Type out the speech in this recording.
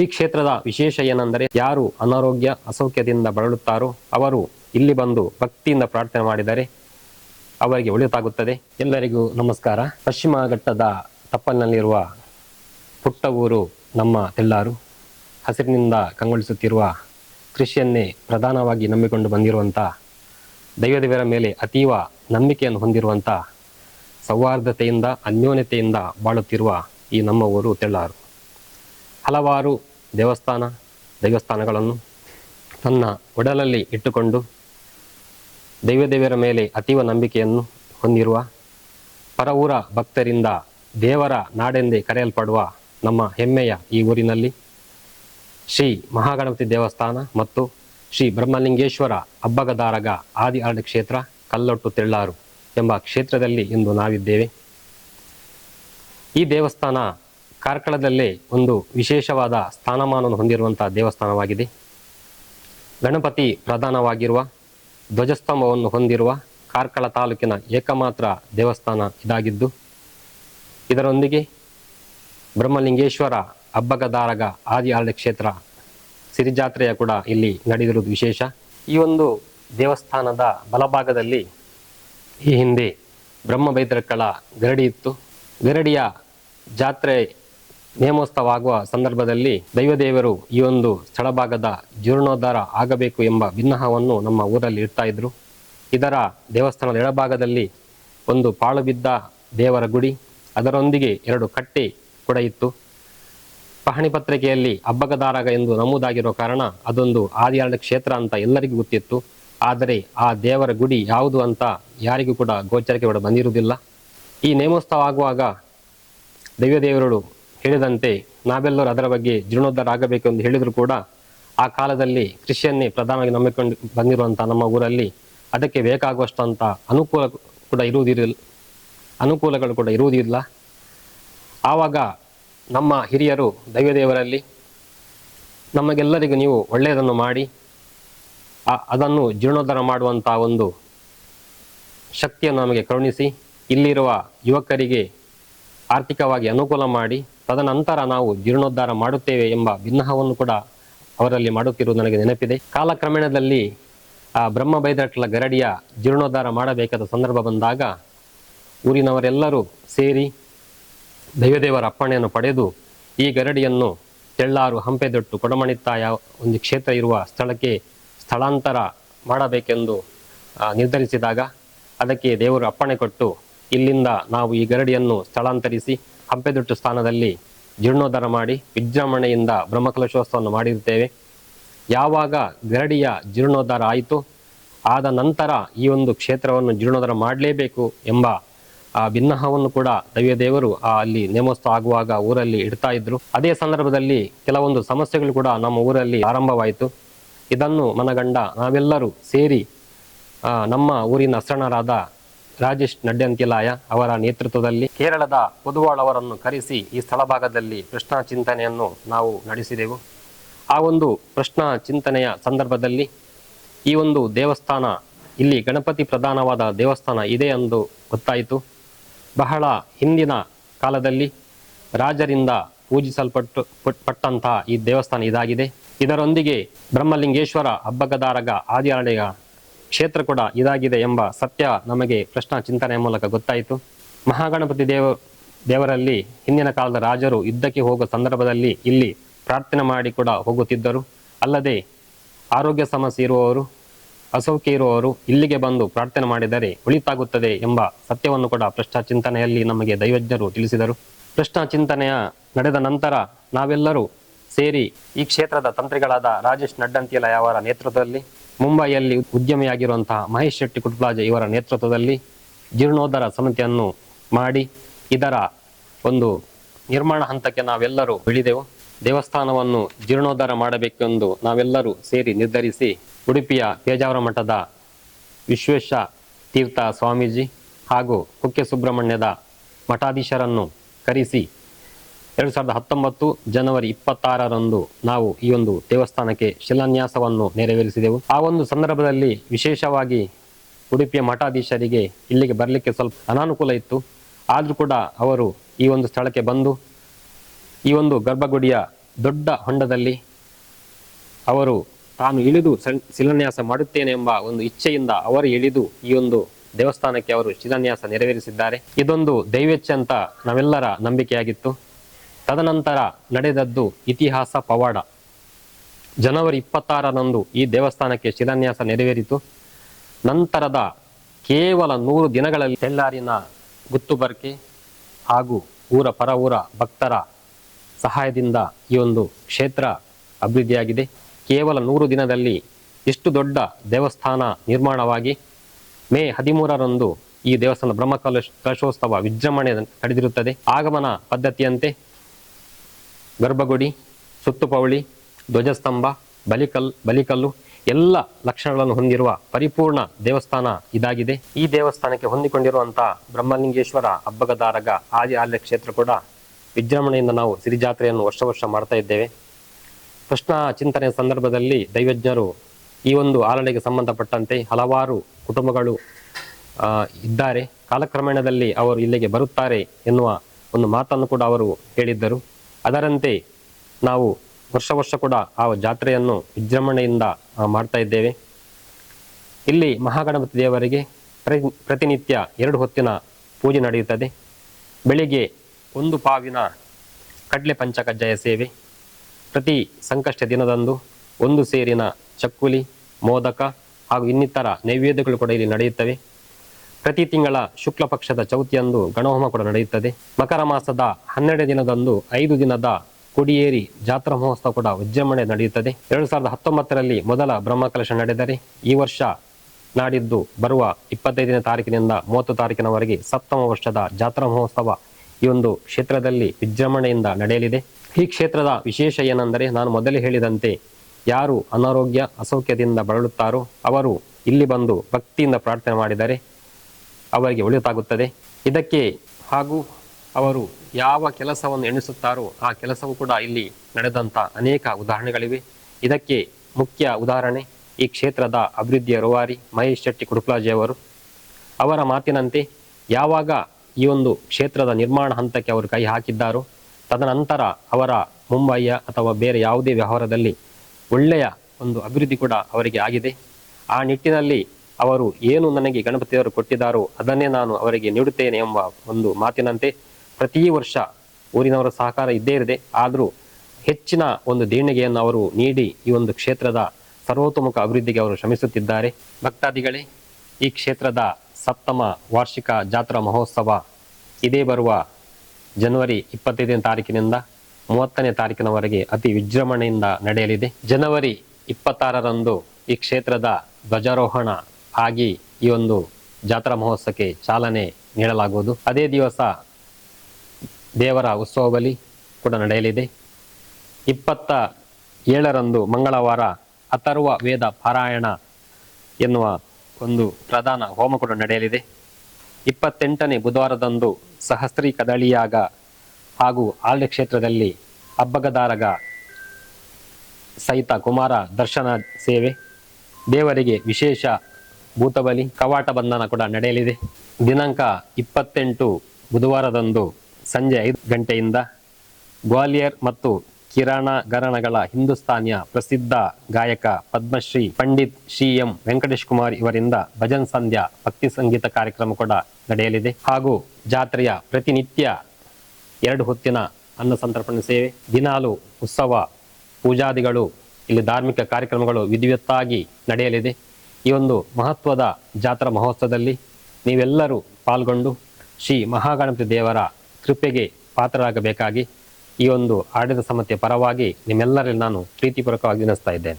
ಈ ಕ್ಷೇತ್ರದ ವಿಶೇಷ ಏನೆಂದರೆ ಯಾರು ಅನಾರೋಗ್ಯ ಅಸೌಖ್ಯದಿಂದ ಬಳಲುತ್ತಾರೋ ಅವರು ಇಲ್ಲಿ ಬಂದು ಭಕ್ತಿಯಿಂದ ಪ್ರಾರ್ಥನೆ ಮಾಡಿದರೆ ಅವರಿಗೆ ಒಳಿತಾಗುತ್ತದೆ. ಎಲ್ಲರಿಗೂ ನಮಸ್ಕಾರ. ಪಶ್ಚಿಮ ಘಟ್ಟದ ತಪ್ಪಲಿನಲ್ಲಿರುವ ಪುಟ್ಟ ಊರು ನಮ್ಮ ತೆಳ್ಳಾರು ಹಸಿರಿನಿಂದ ಕಂಗೊಳಿಸುತ್ತಿರುವ ಕೃಷಿಯನ್ನೇ ಪ್ರಧಾನವಾಗಿ ನಂಬಿಕೊಂಡು ಬಂದಿರುವಂಥ ದೈವದೇವರ ಮೇಲೆ ಅತೀವ ನಂಬಿಕೆಯನ್ನು ಹೊಂದಿರುವಂಥ ಸೌಹಾರ್ದತೆಯಿಂದ, ಅನ್ಯೋನ್ಯತೆಯಿಂದ ಬಾಳುತ್ತಿರುವ ಈ ನಮ್ಮ ಊರು ತೆಳ್ಳಾರು. ಹಲವಾರು ದೇವಸ್ಥಾನ, ದೈವಸ್ಥಾನಗಳನ್ನು ತನ್ನ ಒಡಲಲ್ಲಿ ಇಟ್ಟುಕೊಂಡು ದೈವದೇವರ ಮೇಲೆ ಅತೀವ ನಂಬಿಕೆಯನ್ನು ಹೊಂದಿರುವ ಪರವೂರ ಭಕ್ತರಿಂದ ದೇವರ ನಾಡೆಂದೇ ಕರೆಯಲ್ಪಡುವ ನಮ್ಮ ಹೆಮ್ಮೆಯ ಈ ಊರಿನಲ್ಲಿ ಶ್ರೀ ಮಹಾಗಣಪತಿ ದೇವಸ್ಥಾನ ಮತ್ತು ಶ್ರೀ ಬ್ರಹ್ಮಲಿಂಗೇಶ್ವರ ಅಬ್ಬಗದಾರಗ ಆದಿ ಅರಣ್ಯ ಕ್ಷೇತ್ರ ಕಲ್ಲೊಟ್ಟು ತೆಳ್ಳಾರು ಎಂಬ ಕ್ಷೇತ್ರದಲ್ಲಿ ಇಂದು ನಾವಿದ್ದೇವೆ. ಈ ದೇವಸ್ಥಾನ ಕಾರ್ಕಳದಲ್ಲೇ ಒಂದು ವಿಶೇಷವಾದ ಸ್ಥಾನಮಾನವನ್ನು ಹೊಂದಿರುವಂಥ ದೇವಸ್ಥಾನವಾಗಿದೆ. ಗಣಪತಿ ಪ್ರಧಾನವಾಗಿರುವ ಧ್ವಜಸ್ತಂಭವನ್ನು ಹೊಂದಿರುವ ಕಾರ್ಕಳ ತಾಲೂಕಿನ ಏಕಮಾತ್ರ ದೇವಸ್ಥಾನ ಇದಾಗಿದ್ದು, ಇದರೊಂದಿಗೆ ಬ್ರಹ್ಮಲಿಂಗೇಶ್ವರ ಅಬ್ಬಗದಾರಗ ಆದಿ ಕ್ಷೇತ್ರ ಸಿರಿಜಾತ್ರೆಯ ಕೂಡ ಇಲ್ಲಿ ನಡೆದಿರುವುದು ವಿಶೇಷ. ಈ ಒಂದು ದೇವಸ್ಥಾನದ ಬಲಭಾಗದಲ್ಲಿ ಈ ಹಿಂದೆ ಬ್ರಹ್ಮ ಬೈದರಕ್ಕಳ ಗರಡಿ ಇತ್ತು. ಗರಡಿಯ ಜಾತ್ರೆ ನೇಮೋತ್ಸವ ಸಂದರ್ಭದಲ್ಲಿ ದೈವದೇವರು ಈ ಒಂದು ಸ್ಥಳಭಾಗದ ಜೀರ್ಣೋದ್ಧಾರ ಆಗಬೇಕು ಎಂಬ ಭಿನ್ನಹವನ್ನು ನಮ್ಮ ಊರಲ್ಲಿ ಇಡ್ತಾ ಇದ್ರು. ಇದರ ದೇವಸ್ಥಾನದ ಎಡಭಾಗದಲ್ಲಿ ಒಂದು ಪಾಳು ಬಿದ್ದ ದೇವರ ಗುಡಿ, ಅದರೊಂದಿಗೆ ಎರಡು ಕಟ್ಟೆ ಕೂಡ ಇತ್ತು. ಪಹಣಿ ಪತ್ರಿಕೆಯಲ್ಲಿ ಎಂದು ನಮೂದಾಗಿರೋ ಕಾರಣ ಅದೊಂದು ಆದಿಯಾಳ ಕ್ಷೇತ್ರ ಅಂತ ಎಲ್ಲರಿಗೂ ಗೊತ್ತಿತ್ತು. ಆದರೆ ಆ ದೇವರ ಗುಡಿ ಯಾವುದು ಅಂತ ಯಾರಿಗೂ ಕೂಡ ಗೋಚರಕ್ಕೆ ಕೂಡ ಬಂದಿರುವುದಿಲ್ಲ ಈ ನೇಮೋತ್ಸವ ಆಗುವಾಗ ದೈವದೇವರು ಹೇಳಿದಂತೆ ನಾವೆಲ್ಲರೂ ಅದರ ಬಗ್ಗೆ ಜೀರ್ಣೋದ್ಧಾರ ಆಗಬೇಕು ಎಂದು ಹೇಳಿದ್ರು ಕೂಡ ಆ ಕಾಲದಲ್ಲಿ ಕೃಷಿಯನ್ನೇ ಪ್ರಧಾನವಾಗಿ ನಂಬಿಕೊಂಡು ಬಂದಿರುವಂತಹ ನಮ್ಮ ಊರಲ್ಲಿ ಅದಕ್ಕೆ ಬೇಕಾಗುವಷ್ಟಂತ ಅನುಕೂಲ ಕೂಡ ಇರುವುದಿರಲಿಲ್ಲ ಅನುಕೂಲಗಳು ಕೂಡ ಇರುವುದಿಲ್ಲ. ಆವಾಗ ನಮ್ಮ ಹಿರಿಯರು ದೈವದೇವರಲ್ಲಿ ನಮಗೆಲ್ಲರಿಗೂ ನೀವು ಒಳ್ಳೆಯದನ್ನು ಮಾಡಿ ಅದನ್ನು ಜೀರ್ಣೋದ್ಧಾರ ಮಾಡುವಂಥ ಒಂದು ಶಕ್ತಿಯನ್ನು ನಮಗೆ ಕರುಣಿಸಿ, ಇಲ್ಲಿರುವ ಯುವಕರಿಗೆ ಆರ್ಥಿಕವಾಗಿ ಅನುಕೂಲ ಮಾಡಿ ತದನಂತರ ನಾವು ಜೀರ್ಣೋದ್ಧಾರ ಮಾಡುತ್ತೇವೆ ಎಂಬ ಭಿನ್ನಹವನ್ನು ಕೂಡ ಅವರಲ್ಲಿ ಮಾಡುತ್ತಿರುವುದು ನನಗೆ ನೆನಪಿದೆ. ಕಾಲಕ್ರಮೇಣದಲ್ಲಿ, ಆ ಬ್ರಹ್ಮ ಬೈದಟ್ಲ ಗರಡಿಯ ಜೀರ್ಣೋದ್ಧಾರ ಮಾಡಬೇಕಾದ ಸಂದರ್ಭ ಬಂದಾಗ ಊರಿನವರೆಲ್ಲರೂ ಸೇರಿ ದೈವದೇವರ ಅಪ್ಪಣೆಯನ್ನು ಪಡೆದು ಈ ಗರಡಿಯನ್ನು ತೆಳ್ಳಾರು ಹಂಪೆದೊಟ್ಟು ಕೊಡಮಣಿತ್ತಾಯ ಒಂದು ಕ್ಷೇತ್ರ ಇರುವ ಸ್ಥಳಕ್ಕೆ ಸ್ಥಳಾಂತರ ಮಾಡಬೇಕೆಂದು ನಿರ್ಧರಿಸಿದಾಗ ಅದಕ್ಕೆ ದೇವರು ಅಪ್ಪಣೆ ಕೊಟ್ಟು ಇಲ್ಲಿಂದ ನಾವು ಈ ಗರಡಿಯನ್ನು ಸ್ಥಳಾಂತರಿಸಿ ಹಂಪೆದೊಟ್ಟು ಸ್ಥಾನದಲ್ಲಿ ಜೀರ್ಣೋದ್ಧಾರ ಮಾಡಿ ವಿಜೃಂಭಣೆಯಿಂದ ಬ್ರಹ್ಮಕಲಶೋತ್ಸವವನ್ನು ಮಾಡಿರುತ್ತೇವೆ. ಯಾವಾಗ ಗರಡಿಯ ಜೀರ್ಣೋದ್ಧಾರ ಆಯಿತು, ಆದ ನಂತರ ಈ ಒಂದು ಕ್ಷೇತ್ರವನ್ನು ಜೀರ್ಣೋದ್ಧಾರ ಮಾಡಲೇಬೇಕು ಎಂಬ, ಆ ಭಿನ್ನಹವನ್ನು ಕೂಡ ದೈವದೇವರು ದೇವರು ಅಲ್ಲಿ ನೇಮೋತ್ಸವ ಆಗುವಾಗ ಊರಲ್ಲಿ ಇಡ್ತಾ ಇದ್ರು. ಅದೇ ಸಂದರ್ಭದಲ್ಲಿ ಕೆಲವೊಂದು ಸಮಸ್ಯೆಗಳು ಕೂಡ ನಮ್ಮ ಊರಲ್ಲಿ ಆರಂಭವಾಯಿತು. ಇದನ್ನು ಮನಗಂಡ ನಾವೆಲ್ಲರೂ ಸೇರಿ ನಮ್ಮ ಊರಿನ ಶರಣರಾದ ರಾಜೇಶ್ ನಡ್ಯಂತಿಲಾಯ ಅವರ ನೇತೃತ್ವದಲ್ಲಿ ಕೇರಳದ ಪೊದುವಾಳ್ ಅವರನ್ನು ಕರೆಸಿ ಈ ಸ್ಥಳ ಭಾಗದಲ್ಲಿ ಪ್ರಶ್ನಾ ಚಿಂತನೆಯನ್ನು ನಾವು ನಡೆಸಿದೆವು. ಆ ಒಂದು ಪ್ರಶ್ನಾ ಚಿಂತನೆಯ ಸಂದರ್ಭದಲ್ಲಿ ಈ ಒಂದು ದೇವಸ್ಥಾನ, ಇಲ್ಲಿ ಗಣಪತಿ ಪ್ರಧಾನವಾದ ದೇವಸ್ಥಾನ ಇದೆ ಎಂದು ಗೊತ್ತಾಯಿತು. ಬಹಳ ಹಿಂದಿನ ಕಾಲದಲ್ಲಿ ರಾಜರಿಂದ ಪೂಜಿಸಲ್ಪಟ್ಟು ಪಟ್- ಪಟ್ಟಂತಹ ಈ ದೇವಸ್ಥಾನ ಇದಾಗಿದೆ. ಇದರೊಂದಿಗೆ ಬ್ರಹ್ಮಲಿಂಗೇಶ್ವರ ಹಬ್ಬಗದಾರಗ ಆದಿಯಾಳೆಯ ಕ್ಷೇತ್ರ ಕೂಡ ಇದಾಗಿದೆ ಎಂಬ ಸತ್ಯ ನಮಗೆ ಪ್ರಶ್ನ ಚಿಂತನೆಯ ಮೂಲಕ ಗೊತ್ತಾಯಿತು. ಮಹಾಗಣಪತಿ ದೇವ, ದೇವರಲ್ಲಿ ಹಿಂದಿನ ಕಾಲದ ರಾಜರು ಯುದ್ಧಕ್ಕೆ ಹೋಗುವ ಸಂದರ್ಭದಲ್ಲಿ ಇಲ್ಲಿ ಪ್ರಾರ್ಥನೆ ಮಾಡಿ ಕೂಡ ಹೋಗುತ್ತಿದ್ದರು. ಅಲ್ಲದೆ ಆರೋಗ್ಯ ಸಮಸ್ಯೆ ಇರುವವರು, ಅಸೌಖ್ಯ ಇರುವವರು ಇಲ್ಲಿಗೆ ಬಂದು ಪ್ರಾರ್ಥನೆ ಮಾಡಿದರೆ ಉಳಿತಾಗುತ್ತದೆ ಎಂಬ ಸತ್ಯವನ್ನು ಕೂಡ ಪ್ರಶ್ನ ಚಿಂತನೆಯಲ್ಲಿ ನಮಗೆ ದೈವಜ್ಞರು ತಿಳಿಸಿದರು. ಪ್ರಶ್ನ ಚಿಂತನೆಯ ನಡೆದ ನಂತರ ನಾವೆಲ್ಲರೂ ಸೇರಿ ಈ ಕ್ಷೇತ್ರದ ತಂತ್ರಿಗಳಾದ ರಾಜೇಶ್ ನಡ್ಡಂತಿಲಯ ಅವರ ನೇತೃತ್ವದಲ್ಲಿ ಮುಂಬೈಯಲ್ಲಿ ಉದ್ಯಮಿಯಾಗಿರುವಂತಹ ಮಹೇಶ್ ಶೆಟ್ಟಿ ಕುಟ್ಲಾಜೆ ಇವರ ನೇತೃತ್ವದಲ್ಲಿ ಜೀರ್ಣೋದ್ಧಾರ ಸಮಿತಿಯನ್ನು ಮಾಡಿ ಇದರ ಒಂದು ನಿರ್ಮಾಣ ಹಂತಕ್ಕೆ ನಾವೆಲ್ಲರೂ ಬೆಳೆದೆವು. ದೇವಸ್ಥಾನವನ್ನು ಜೀರ್ಣೋದ್ಧಾರ ಮಾಡಬೇಕೆಂದು ನಾವೆಲ್ಲರೂ ಸೇರಿ ನಿರ್ಧರಿಸಿ ಉಡುಪಿಯ ಪೇಜಾವರ ಮಠದ ವಿಶ್ವೇಶ ತೀರ್ಥ ಸ್ವಾಮೀಜಿ ಹಾಗೂ ಕುಕ್ಕೆ ಸುಬ್ರಹ್ಮಣ್ಯದ ಮಠಾಧೀಶರನ್ನು ಕರೆಸಿ ಎರಡು ಸಾವಿರದ ಹತ್ತೊಂಬತ್ತು ಜನವರಿ ಇಪ್ಪತ್ತಾರರಂದು ನಾವು ಈ ಒಂದು ದೇವಸ್ಥಾನಕ್ಕೆ ಶಿಲಾನ್ಯಾಸವನ್ನು ನೆರವೇರಿಸಿದೆವು. ಆ ಒಂದು ಸಂದರ್ಭದಲ್ಲಿ ವಿಶೇಷವಾಗಿ ಉಡುಪಿಯ ಮಠಾಧೀಶರಿಗೆ ಇಲ್ಲಿಗೆ ಬರಲಿಕ್ಕೆ ಸ್ವಲ್ಪ ಅನಾನುಕೂಲ ಇತ್ತು. ಆದರೂ ಕೂಡ ಅವರು ಈ ಒಂದು ಸ್ಥಳಕ್ಕೆ ಬಂದು, ಈ ಒಂದು ಗರ್ಭಗುಡಿಯ ದೊಡ್ಡ ಹೊಂಡದಲ್ಲಿ ಅವರು ತಾನು ಇಳಿದು ಶಿಲಾನ್ಯಾಸ ಮಾಡುತ್ತೇನೆ ಎಂಬ ಒಂದು ಇಚ್ಛೆಯಿಂದ ಅವರು ಇಳಿದು ಈ ಒಂದು ದೇವಸ್ಥಾನಕ್ಕೆ ಅವರು ಶಿಲಾನ್ಯಾಸ ನೆರವೇರಿಸಿದ್ದಾರೆ. ಇದೊಂದು ದೈವೇಚ್ಛೆ ಅಂತ ನಾವೆಲ್ಲರ ನಂಬಿಕೆಯಾಗಿತ್ತು. ತದನಂತರ ನಡೆದದ್ದು ಇತಿಹಾಸ ಪವಾಡ. ಜನವರಿ ಇಪ್ಪತ್ತಾರರಂದು ಈ ದೇವಸ್ಥಾನಕ್ಕೆ ಶಿಲಾನ್ಯಾಸ ನೆರವೇರಿತು. ನಂತರದ ಕೇವಲ ನೂರು ದಿನಗಳಲ್ಲಿ ತೆಲ್ಲಾರಿನ ಗುತ್ತುಬರ್ಕೆ ಹಾಗೂ ಊರ ಪರ ಊರ ಭಕ್ತರ ಸಹಾಯದಿಂದ ಈ ಒಂದು ಕ್ಷೇತ್ರ ಅಭಿವೃದ್ಧಿಯಾಗಿದೆ. ಕೇವಲ ನೂರು ದಿನದಲ್ಲಿ ಇಷ್ಟು ದೊಡ್ಡ ದೇವಸ್ಥಾನ ನಿರ್ಮಾಣವಾಗಿ ಮೇ ಹದಿಮೂರರಂದು ಈ ದೇವಸ್ಥಾನ ಬ್ರಹ್ಮ ಕಲಶ ಕಲಶೋತ್ಸವ ವಿಜೃಂಭಣೆ ನಡೆದಿರುತ್ತದೆ. ಆಗಮನ ಪದ್ಧತಿಯಂತೆ ಗರ್ಭಗುಡಿ ಸುತ್ತುಪೌಳಿ ಧ್ವಜಸ್ತಂಭ, ಬಲಿಕಲ್, ಬಲಿಕಲ್ಲು ಎಲ್ಲ ಲಕ್ಷಣಗಳನ್ನು ಹೊಂದಿರುವ ಪರಿಪೂರ್ಣ ದೇವಸ್ಥಾನ ಇದಾಗಿದೆ. ಈ ದೇವಸ್ಥಾನಕ್ಕೆ ಹೊಂದಿಕೊಂಡಿರುವಂತಹ ಬ್ರಹ್ಮಲಿಂಗೇಶ್ವರ ಹಬ್ಬಗದಾರಗ ಆದಿ ಆಲ್ಯ ಕ್ಷೇತ್ರ ಕೂಡ ವಿಜೃಂಭಣೆಯಿಂದ ನಾವು ಸಿರಿಜಾತ್ರೆಯನ್ನು ವರ್ಷ ವರ್ಷ ಮಾಡ್ತಾ ಇದ್ದೇವೆ. ಕೃಷ್ಣ ಚಿಂತನೆಯ ಸಂದರ್ಭದಲ್ಲಿ ದೈವಜ್ಞರು ಈ ಒಂದು ಆಲಡೆಗೆ ಸಂಬಂಧಪಟ್ಟಂತೆ ಹಲವಾರು ಕುಟುಂಬಗಳು ಇದ್ದಾರೆ. ಕಾಲಕ್ರಮೇಣದಲ್ಲಿ ಅವರು ಇಲ್ಲಿಗೆ ಬರುತ್ತಾರೆ ಎನ್ನುವ ಒಂದು ಮಾತನ್ನು ಕೂಡ ಅವರು ಹೇಳಿದ್ದರು. ಅದರಂತೆ ನಾವು ವರ್ಷ ವರ್ಷ ಕೂಡ ಆ ಜಾತ್ರೆಯನ್ನು ವಿಜೃಂಭಣೆಯಿಂದ ಮಾಡ್ತಾ ಇದ್ದೇವೆ. ಇಲ್ಲಿ ಮಹಾಗಣಪತಿ ದೇವರಿಗೆ ಪ್ರತಿ, ಪ್ರತಿನಿತ್ಯ ಎರಡು ಹೊತ್ತಿನ ಪೂಜೆ ನಡೆಯುತ್ತದೆ. ಬೆಳಿಗ್ಗೆ ಒಂದು ಪಾವಿನ ಕಡಲೆ ಪಂಚಕಜ್ಜಾಯ ಸೇವೆ, ಪ್ರತಿ ಸಂಕಷ್ಟ ದಿನದಂದು ಒಂದು ಸೇರಿನ ಚಕ್ಕುಲಿ, ಮೋದಕ ಹಾಗೂ ಇನ್ನಿತರ ನೈವೇದ್ಯಗಳು ಕೂಡ ಇಲ್ಲಿ ನಡೆಯುತ್ತವೆ. ಪ್ರತಿ ತಿಂಗಳ ಶುಕ್ಲ ಪಕ್ಷದ ಚೌತಿಯಂದು ಗಣಹೋಮ ಕೂಡ ನಡೆಯುತ್ತದೆ. ಮಕರ ಮಾಸದ ಹನ್ನೆರಡು ದಿನದಂದು ಐದು ದಿನದ ಕುಡಿಯೇರಿ ಜಾತ್ರಾ ಮಹೋತ್ಸವ ಕೂಡ ವಿಜೃಂಭಣೆ ನಡೆಯುತ್ತದೆ. ಎರಡು ಸಾವಿರದ ಹತ್ತೊಂಬತ್ತರಲ್ಲಿ ಮೊದಲ ಬ್ರಹ್ಮಕಲಶ ನಡೆದರೆ ಈ ವರ್ಷ ನಾಡಿದ್ದು ಬರುವ ಇಪ್ಪತ್ತೈದನೇ ತಾರೀಕಿನಿಂದ ಮೂವತ್ತು ತಾರೀಕಿನವರೆಗೆ ಸಪ್ತಮ ವರ್ಷದ ಜಾತ್ರಾ ಮಹೋತ್ಸವ ಈ ಒಂದು ಕ್ಷೇತ್ರದಲ್ಲಿ ವಿಜೃಂಭಣೆಯಿಂದ ನಡೆಯಲಿದೆ. ಈ ಕ್ಷೇತ್ರದ ವಿಶೇಷ ಏನೆಂದರೆ ನಾನು ಮೊದಲೇ ಹೇಳಿದಂತೆ ಯಾರು ಅನಾರೋಗ್ಯ, ಅಸೌಖ್ಯದಿಂದ ಬಳಲುತ್ತಾರೋ ಅವರು ಇಲ್ಲಿ ಬಂದು ಭಕ್ತಿಯಿಂದ ಪ್ರಾರ್ಥನೆ ಮಾಡಿದರೆ ಅವರಿಗೆ ಒಳಿತಾಗುತ್ತದೆ. ಇದಕ್ಕೆ ಹಾಗೂ ಅವರು ಯಾವ ಕೆಲಸವನ್ನು ಎಣಿಸುತ್ತಾರೋ ಆ ಕೆಲಸವು ಕೂಡ ಇಲ್ಲಿ ನಡೆದಂಥ ಅನೇಕ ಉದಾಹರಣೆಗಳಿವೆ. ಇದಕ್ಕೆ ಮುಖ್ಯ ಉದಾಹರಣೆ ಈ ಕ್ಷೇತ್ರದ ಅಭಿವೃದ್ಧಿಯ ರುವಾರಿ ಮಹೇಶ್ ಶೆಟ್ಟಿ ಕುಡುಪ್ಲಾಜಿಯವರು ಅವರ ಮಾತಿನಂತೆ ಯಾವಾಗ ಈ ಒಂದು ಕ್ಷೇತ್ರದ ನಿರ್ಮಾಣ ಹಂತಕ್ಕೆ ಅವರು ಕೈ ಹಾಕಿದ್ದಾರೋ, ತದನಂತರ ಅವರ ಮುಂಬಯಿಯ ಅಥವಾ ಬೇರೆ ಯಾವುದೇ ವ್ಯವಹಾರದಲ್ಲಿ ಒಳ್ಳೆಯ ಒಂದು ಅಭಿವೃದ್ಧಿ ಕೂಡ ಅವರಿಗೆ ಆಗಿದೆ. ಆ ನಿಟ್ಟಿನಲ್ಲಿ ಅವರು ಏನು ನನಗೆ ಗಣಪತಿಯವರು ಕೊಟ್ಟಿದ್ದಾರೋ ಅದನ್ನೇ ನಾನು ಅವರಿಗೆ ನೀಡುತ್ತೇನೆ ಎಂಬ ಒಂದು ಮಾತಿನಂತೆ ಪ್ರತಿ ವರ್ಷ ಊರಿನವರ ಸಹಕಾರ ಇದ್ದೇ ಇರದೆ, ಆದರೂ ಹೆಚ್ಚಿನ ಒಂದು ದೇಣಿಗೆಯನ್ನು ಅವರು ನೀಡಿ ಈ ಒಂದು ಕ್ಷೇತ್ರದ ಸರ್ವತೋಮುಖ ಅಭಿವೃದ್ಧಿಗೆ ಅವರು ಶ್ರಮಿಸುತ್ತಿದ್ದಾರೆ. ಭಕ್ತಾದಿಗಳೇ, ಈ ಕ್ಷೇತ್ರದ ಸಪ್ತಮ ವಾರ್ಷಿಕ ಜಾತ್ರಾ ಮಹೋತ್ಸವ ಇದೇ ಬರುವ ಜನವರಿ ಇಪ್ಪತ್ತೈದನೇ ತಾರೀಕಿನಿಂದ ಮೂವತ್ತನೇ ತಾರೀಕಿನವರೆಗೆ ಅತಿ ವಿಜೃಂಭಣೆಯಿಂದ ನಡೆಯಲಿದೆ. ಜನವರಿ ಇಪ್ಪತ್ತಾರರಂದು ಈ ಕ್ಷೇತ್ರದ ಧ್ವಜಾರೋಹಣ ಆಗಿ ಈ ಒಂದು ಜಾತ್ರಾ ಮಹೋತ್ಸವಕ್ಕೆ ಚಾಲನೆ ನೀಡಲಾಗುವುದು. ಅದೇ ದಿವಸ ದೇವರ ಉತ್ಸವ ಬಲಿ ಕೂಡ ನಡೆಯಲಿದೆ. ಇಪ್ಪತ್ತ ಏಳರಂದು ಮಂಗಳವಾರ ಅಥರ್ವ ವೇದ ಪಾರಾಯಣ ಎನ್ನುವ ಒಂದು ಪ್ರಧಾನ ಹೋಮ ಕೂಡ ನಡೆಯಲಿದೆ. ಇಪ್ಪತ್ತೆಂಟನೇ ಬುಧವಾರದಂದು ಸಹಸ್ರೀ ಕದಳಿಯಾಗ ಹಾಗೂ ಆಲ್ಯ ಕ್ಷೇತ್ರದಲ್ಲಿ ಹಬ್ಬಗದಾರಗ ಸಹಿತ ಕುಮಾರ ದರ್ಶನ ಸೇವೆ. ದೇವರಿಗೆ ವಿಶೇಷ ಭೂತಬಲಿ, ಕವಾಟ ಬಂಧನ ಕೂಡ ನಡೆಯಲಿದೆ. ದಿನಾಂಕ ಇಪ್ಪತ್ತೆಂಟು, ಬುಧವಾರದಂದು ಸಂಜೆ ಐದು ಗಂಟೆಯಿಂದ ಗ್ವಾಲಿಯರ್ ಮತ್ತು ಕಿರಾಣ ಗರಣಗಳ ಹಿಂದೂಸ್ತಾನಿಯ ಪ್ರಸಿದ್ಧ ಗಾಯಕ ಪದ್ಮಶ್ರೀ ಪಂಡಿತ್ ಶ್ರೀ ಎಂ ವೆಂಕಟೇಶ್ ಕುಮಾರ್ ಇವರಿಂದ ಭಜನ್ ಸಂಧ್ಯಾ ಭಕ್ತಿ ಸಂಗೀತ ಕಾರ್ಯಕ್ರಮ ಕೂಡ ನಡೆಯಲಿದೆ. ಹಾಗೂ ಜಾತ್ರೆಯ ಪ್ರತಿನಿತ್ಯ ಎರಡು ಹೊತ್ತಿನ ಅನ್ನ ಸಂತರ್ಪಣೆ ಸೇವೆ, ದಿನಾಲು ಉತ್ಸವ, ಪೂಜಾದಿಗಳು, ಇಲ್ಲಿ ಧಾರ್ಮಿಕ ಕಾರ್ಯಕ್ರಮಗಳು ವಿಧಿವತ್ತಾಗಿ ನಡೆಯಲಿದೆ. ಈ ಒಂದು ಮಹತ್ವದ ಜಾತ್ರಾ ಮಹೋತ್ಸವದಲ್ಲಿ ನೀವೆಲ್ಲರೂ ಪಾಲ್ಗೊಂಡು ಶ್ರೀ ಮಹಾಗಣಪತಿ ದೇವರ ಕೃಪೆಗೆ ಪಾತ್ರರಾಗಬೇಕಾಗಿ ಈ ಒಂದು ಆಡಳಿತ ಸಮಿತಿಯ ಪರವಾಗಿ ನಿಮ್ಮೆಲ್ಲರಲ್ಲಿ ನಾನು ಪ್ರೀತಿಪೂರ್ವಕವಾಗಿ ವಿನಿಸ್ತಾ ಇದ್ದೇನೆ.